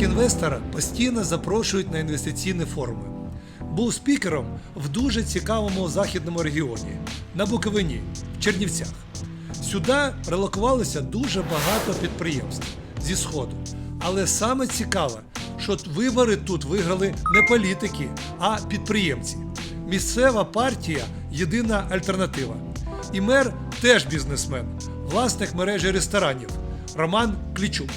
як інвестора постійно запрошують на інвестиційні форуми. Був спікером в дуже цікавому західному регіоні на Буковині, в Чернівцях. Сюди релокувалося дуже багато підприємств зі Сходу. Але саме цікаве, що вибори тут виграли не політики, а підприємці. Місцева партія єдина альтернатива. І мер теж бізнесмен, власник мережі ресторанів Роман Клічук.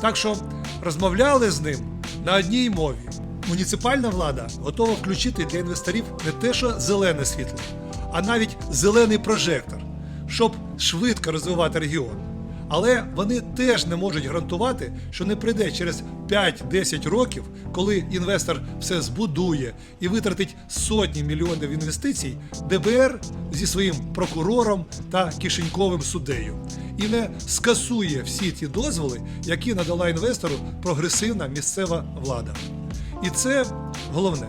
Так що розмовляли з ним на одній мові. Муніципальна влада готова включити для інвесторів не те, що зелене світло, а навіть зелений прожектор, щоб швидко розвивати регіон. Але вони теж не можуть гарантувати, що не прийде через 5-10 років, коли інвестор все збудує і витратить сотні мільйонів інвестицій, ДБР зі своїм прокурором та кишеньковим суддею і не скасує всі ті дозволи, які надала інвестору прогресивна місцева влада. І це головне.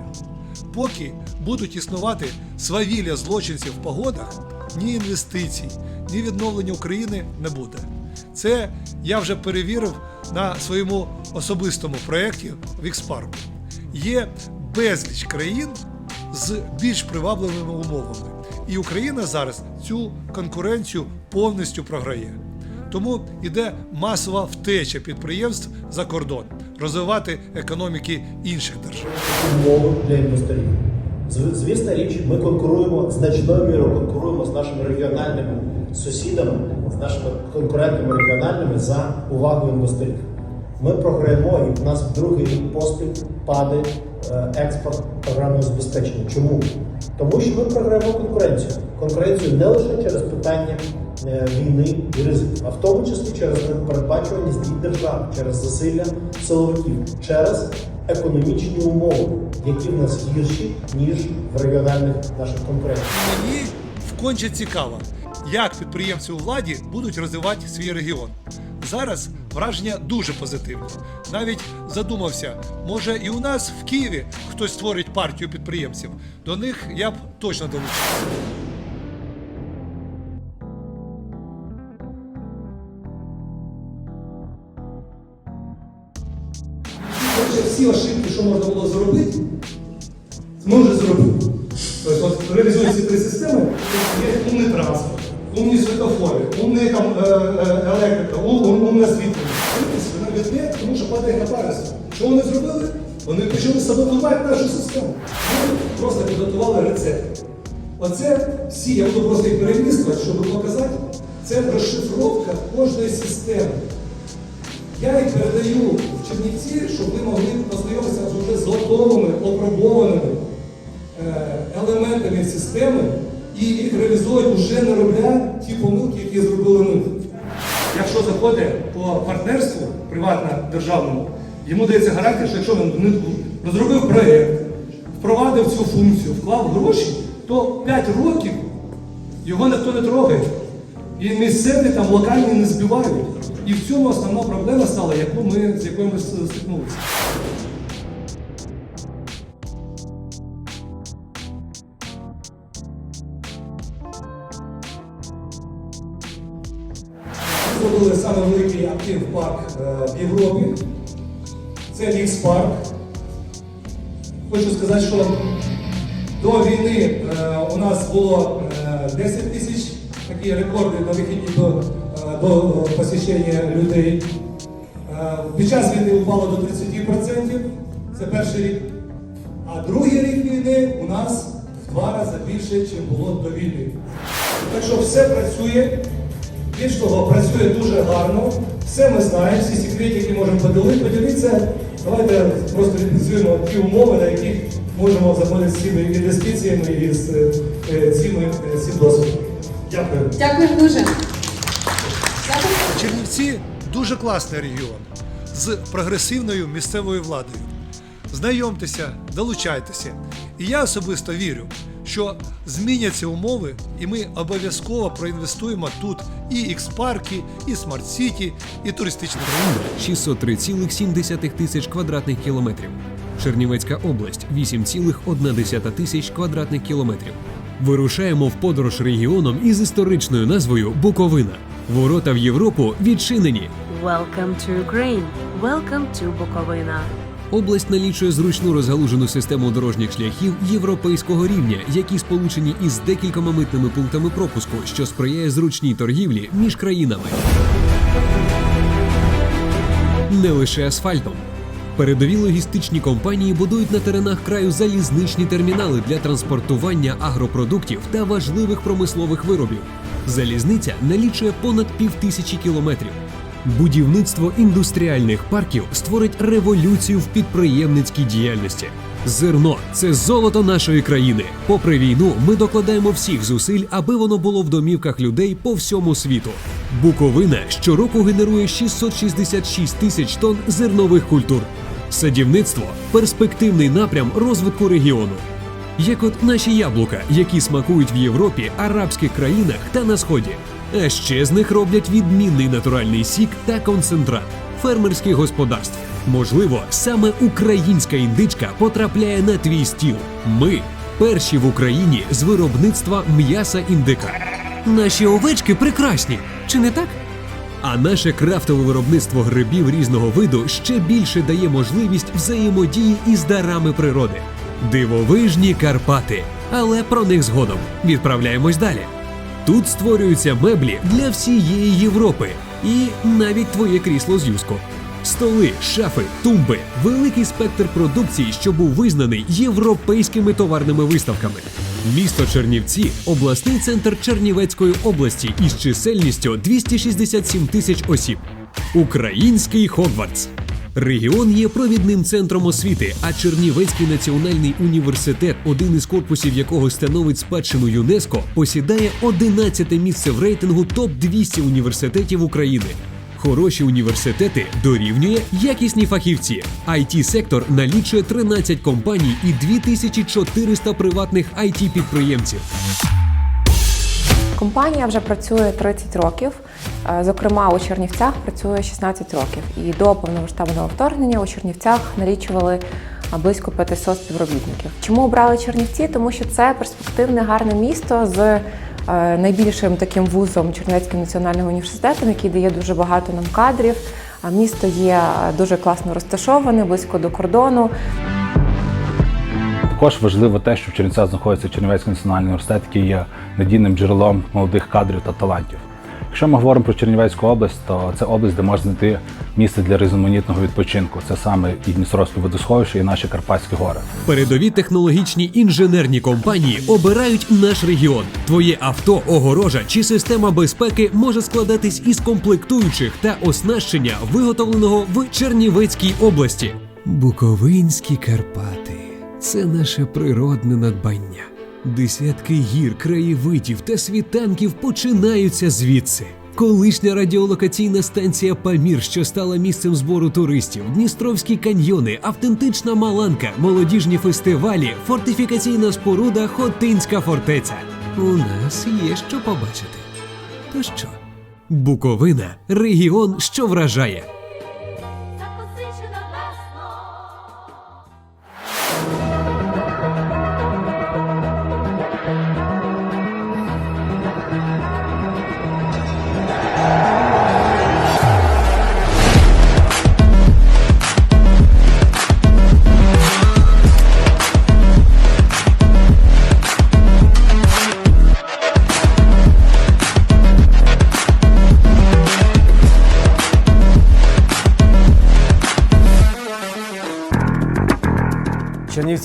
Поки будуть існувати свавілля злочинців в погодах, ні інвестицій, ні відновлення України не буде. Це я вже перевірив на своєму особистому проєкті в Ікспарку. Є безліч країн з більш привабливими умовами. І Україна зараз цю конкуренцію повністю програє. Тому йде масова втеча підприємств за кордон, розвивати економіки інших держав. умови для інвесторів. Зв- Звісна річ, ми конкуруємо значною мірою конкуруємо з нашими регіональними сусідами, нашими конкурентами регіональними за увагу інвесторів. Ми програємо і в нас другий рік поспіль падає е, експорт програмного забезпечення. Чому? Тому що ми програємо конкуренцію. Конкуренцію не лише через питання е, війни і ризиків, а в тому числі через непередбачуваність дій держави, через засилля силовиків, через економічні умови, які в нас гірші, ніж в регіональних наших конкурентів. Мені вконче цікаво, як підприємці у владі будуть розвивати свій регіон. Зараз враження дуже позитивні. Навіть задумався, може і у нас в Києві хтось створить партію підприємців. До них я б точно долучився. Всі ошибки, що можна було зробити, ми вже зробили. Тобто, реалізують ці три системи, світофори, умний там, е, е, електрика, ум- ум- умне світлення. Вони відмет, тому що падає хабарництво. Що вони зробили? Вони почали саботувати нашу систему. Ми просто підготували рецепт. Оце всі, я буду просто їх перелістувати, щоб показати, це розшифровка кожної системи. Я їх передаю в Чернівці, щоб ви могли познайомитися вже з готовими, опробованими е, елементами системи і їх реалізовувати вже не робля ті помилки, які зробили ми. Якщо заходить по партнерству приватно-державному, йому дається гарантія, що якщо він розробив проєкт, впровадив цю функцію, вклав гроші, то 5 років його ніхто не трогає. І місцеві там локальні не збивають. І в цьому основна проблема стала, яку ми, з якою ми стикнулися. Зробили саме великий актив парк е, в Європі. Це Лікс парк. Хочу сказати, що до війни е, у нас було е, 10 тисяч, такі рекорди на вихідні до, е, до посещення людей. Е, під час війни упало до 30%, це перший рік. А другий рік війни у нас в два рази більше, ніж було до війни. Так що все працює. Більш того, працює дуже гарно. Все ми знаємо, всі секретики можемо поділити. Поділитися. Давайте просто відпрацюємо ті умови, на яких можемо заходити з цими інвестиціями і з е, е, цими е, цим досвідом. Дякую. Дякую дуже. Чернівці дуже класний регіон з прогресивною місцевою владою. Знайомтеся, долучайтеся. І я особисто вірю, що зміняться умови, і ми обов'язково проінвестуємо тут і ікс-парки, і смарт-сіті, і туристичні райони. 603,7 тисяч квадратних кілометрів. Чернівецька область 8,1 тисяч квадратних кілометрів. Вирушаємо в подорож регіоном із історичною назвою Буковина. Ворота в Європу відчинені. Welcome to Ukraine. Welcome to Bukovina. Область налічує зручну розгалужену систему дорожніх шляхів європейського рівня, які сполучені із декількома митними пунктами пропуску, що сприяє зручній торгівлі між країнами. Не лише асфальтом. Передові логістичні компанії будують на теренах краю залізничні термінали для транспортування агропродуктів та важливих промислових виробів. Залізниця налічує понад півтисячі кілометрів. Будівництво індустріальних парків створить революцію в підприємницькій діяльності. Зерно це золото нашої країни. Попри війну, ми докладаємо всіх зусиль, аби воно було в домівках людей по всьому світу. Буковина щороку генерує 666 тисяч тонн зернових культур. Садівництво перспективний напрям розвитку регіону. Як от наші яблука, які смакують в Європі, арабських країнах та на сході. А ще з них роблять відмінний натуральний сік та концентрат фермерських господарств. Можливо, саме українська індичка потрапляє на твій стіл. Ми перші в Україні з виробництва м'яса індика. Наші овечки прекрасні, чи не так? А наше крафтове виробництво грибів різного виду ще більше дає можливість взаємодії із дарами природи. Дивовижні Карпати. Але про них згодом. Відправляємось далі. Тут створюються меблі для всієї Європи і навіть твоє крісло з юско. Столи, шафи, тумби, великий спектр продукції, що був визнаний європейськими товарними виставками. Місто Чернівці обласний центр Чернівецької області із чисельністю 267 тисяч осіб. Український Хогвартс. Регіон є провідним центром освіти, а Чернівецький національний університет, один із корпусів якого становить спадщину ЮНЕСКО, посідає 11 місце в рейтингу топ 200 університетів України. Хороші університети дорівнює якісні фахівці. it сектор налічує 13 компаній і 2400 приватних it підприємців. Компанія вже працює 30 років. Е, Зокрема, у Чернівцях працює 16 років. І до повномасштабного вторгнення у Чернівцях налічували близько 500 співробітників. Чому обрали Чернівці? Тому що це перспективне гарне місто з е, найбільшим таким вузом Чернівецьким національним університетом, який дає дуже багато нам кадрів. А Місто є е, дуже класно розташоване, близько до кордону. Також важливо те, що в Чернівцях знаходиться Чернівецький національний університет, який є надійним джерелом молодих кадрів та талантів. Якщо ми говоримо про Чернівецьку область, то це область, де можна знайти місце для різноманітного відпочинку. Це саме і Дністровське водосховище, і наші Карпатські гори. Передові технологічні інженерні компанії обирають наш регіон. Твоє авто, огорожа чи система безпеки може складатись із комплектуючих та оснащення, виготовленого в Чернівецькій області. Буковинські Карпати це наше природне надбання. Десятки гір, краєвидів та світанків починаються звідси. Колишня радіолокаційна станція Памір, що стала місцем збору туристів, Дністровські каньйони, автентична Маланка, молодіжні фестивалі, фортифікаційна споруда, Хотинська фортеця. У нас є що побачити. То що? Буковина регіон, що вражає.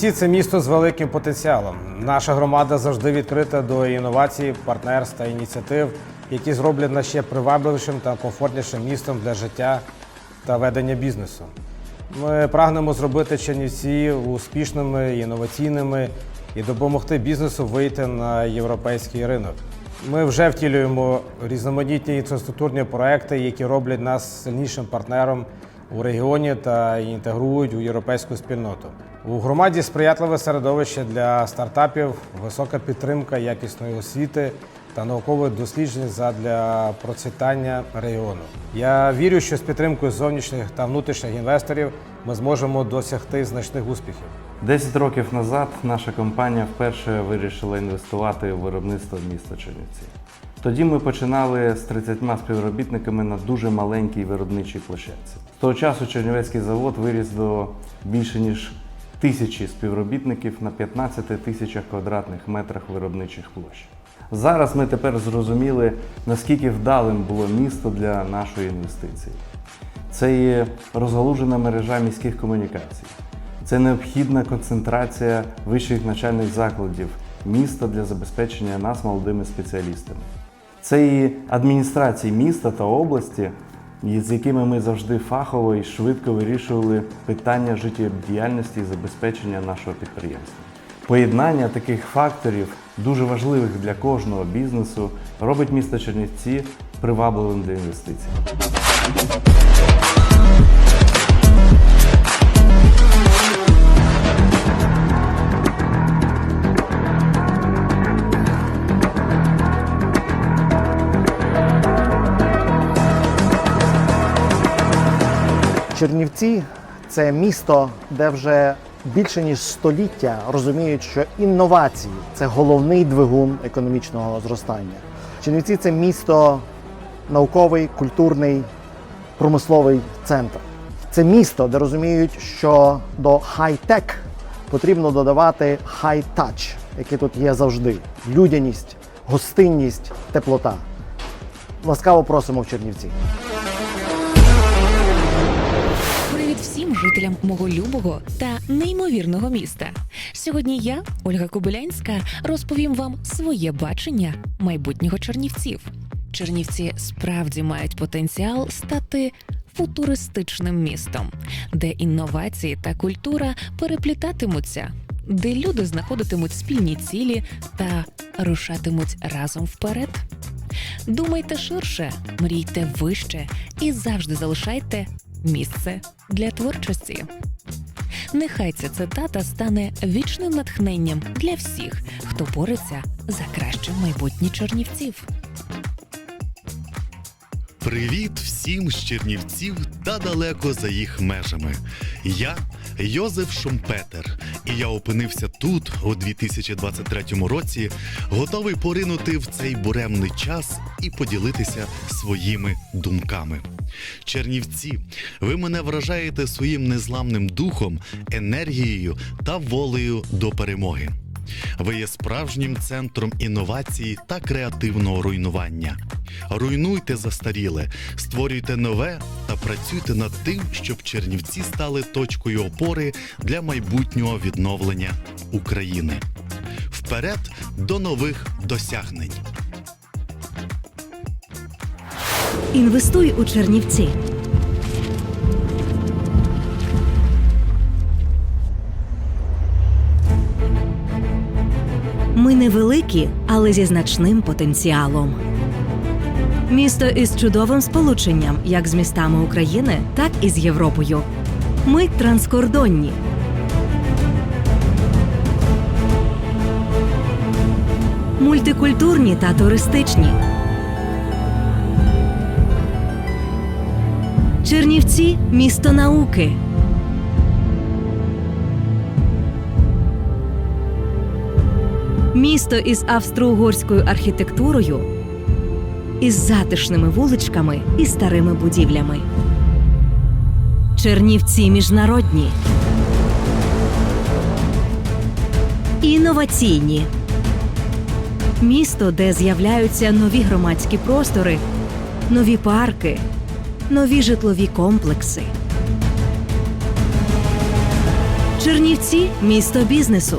Чернівці це місто з великим потенціалом. Наша громада завжди відкрита до інновацій, партнерств та ініціатив, які зроблять нас ще привабливішим та комфортнішим містом для життя та ведення бізнесу. Ми прагнемо зробити Чернівці успішними, інноваційними і допомогти бізнесу вийти на європейський ринок. Ми вже втілюємо різноманітні інфраструктурні проекти, які роблять нас сильнішим партнером у регіоні та інтегрують у європейську спільноту. У громаді сприятливе середовище для стартапів, висока підтримка якісної освіти та наукових досліджень задля процвітання регіону. Я вірю, що з підтримкою зовнішніх та внутрішніх інвесторів ми зможемо досягти значних успіхів. Десять років назад наша компанія вперше вирішила інвестувати в виробництво міста Чернівці. Тоді ми починали з 30 співробітниками на дуже маленькій виробничій площадці. З того часу Чернівецький завод виріс до більше ніж тисячі співробітників на 15 тисячах квадратних метрах виробничих площ. Зараз ми тепер зрозуміли, наскільки вдалим було місто для нашої інвестиції. Це є розгалужена мережа міських комунікацій. Це необхідна концентрація вищих навчальних закладів міста для забезпечення нас молодими спеціалістами. Це і адміністрації міста та області, з якими ми завжди фахово і швидко вирішували питання життєдіяльності і забезпечення нашого підприємства. Поєднання таких факторів, дуже важливих для кожного бізнесу, робить місто Чернівці привабливим для інвестицій. Чернівці це місто, де вже більше ніж століття розуміють, що інновації це головний двигун економічного зростання. Чернівці це місто науковий, культурний, промисловий центр. Це місто, де розуміють, що до хай-тек потрібно додавати хай-тач, який тут є завжди: людяність, гостинність, теплота. Ласкаво просимо в Чернівці. Жителям мого любого та неймовірного міста. Сьогодні я, Ольга Кобилянська, розповім вам своє бачення майбутнього Чернівців. Чернівці справді мають потенціал стати футуристичним містом, де інновації та культура переплітатимуться, де люди знаходитимуть спільні цілі та рушатимуть разом вперед. Думайте ширше, мрійте вище і завжди залишайте місце для творчості. Нехай ця цитата стане вічним натхненням для всіх, хто бореться за краще майбутнє чернівців. Привіт всім з Чернівців та далеко за їх межами. Я Йозеф Шумпетер, і я опинився тут у 2023 році, готовий поринути в цей буремний час і поділитися своїми думками. Чернівці, ви мене вражаєте своїм незламним духом, енергією та волею до перемоги. Ви є справжнім центром інновації та креативного руйнування. Руйнуйте застаріле, створюйте нове та працюйте над тим, щоб Чернівці стали точкою опори для майбутнього відновлення України. Вперед до нових досягнень! Інвестуй у Чернівці. Ми невеликі, але зі значним потенціалом. Місто із чудовим сполученням як з містами України, так і з Європою. Ми транскордонні. Мультикультурні та туристичні. Чернівці місто науки. Місто із австро-угорською архітектурою, із затишними вуличками і старими будівлями. Чернівці міжнародні. Інноваційні. Місто, де з'являються нові громадські простори, нові парки, нові житлові комплекси. Чернівці місто бізнесу.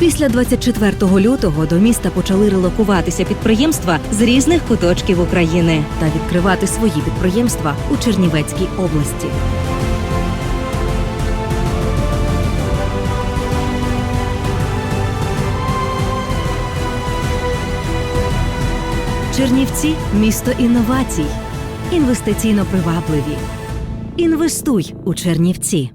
Після 24 лютого до міста почали релокуватися підприємства з різних куточків України та відкривати свої підприємства у Чернівецькій області. Чернівці місто інновацій, інвестиційно привабливі. Інвестуй у Чернівці.